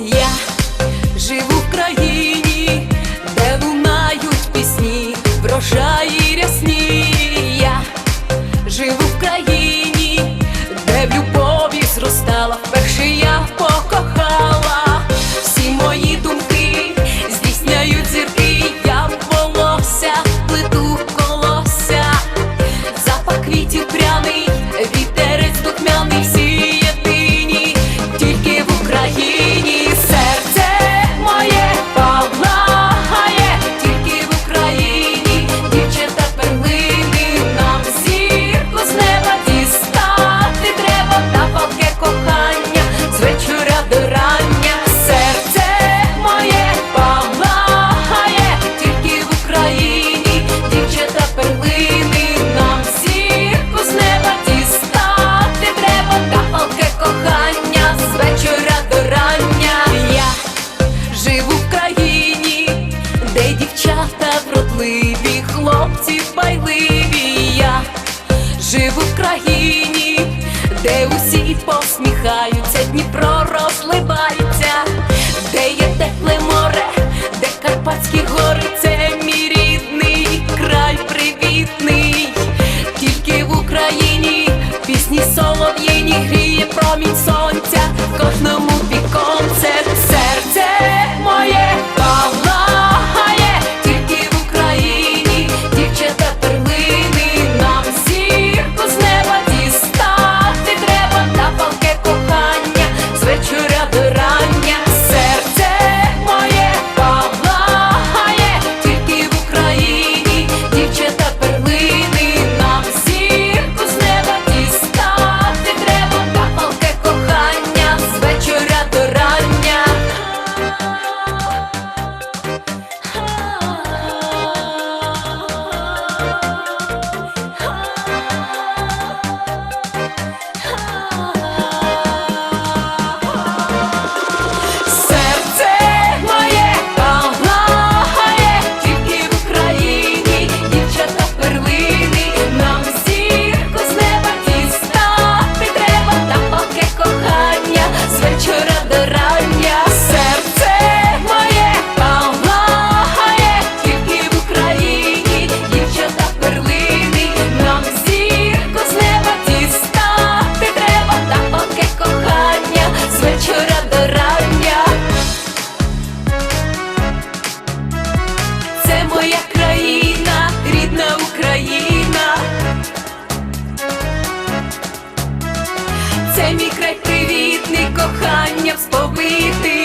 Я живу в країні, де лунають пісні, врожаї рясні. Я живу в країні, де в любові зростала, вперше я покохала всі мої думки, здійсняють зірки, я волосся, плиту колося, запах квітів сміливі, хлопці байливі. Я живу в країні, де усі посміхаються, Дніпро розливається, де є тепле море, де Карпатські гори це мій рідний край привітний, тільки в Україні пісні солов'їні гріє промінь сонця. Дай мій край привітний, коханням спобитий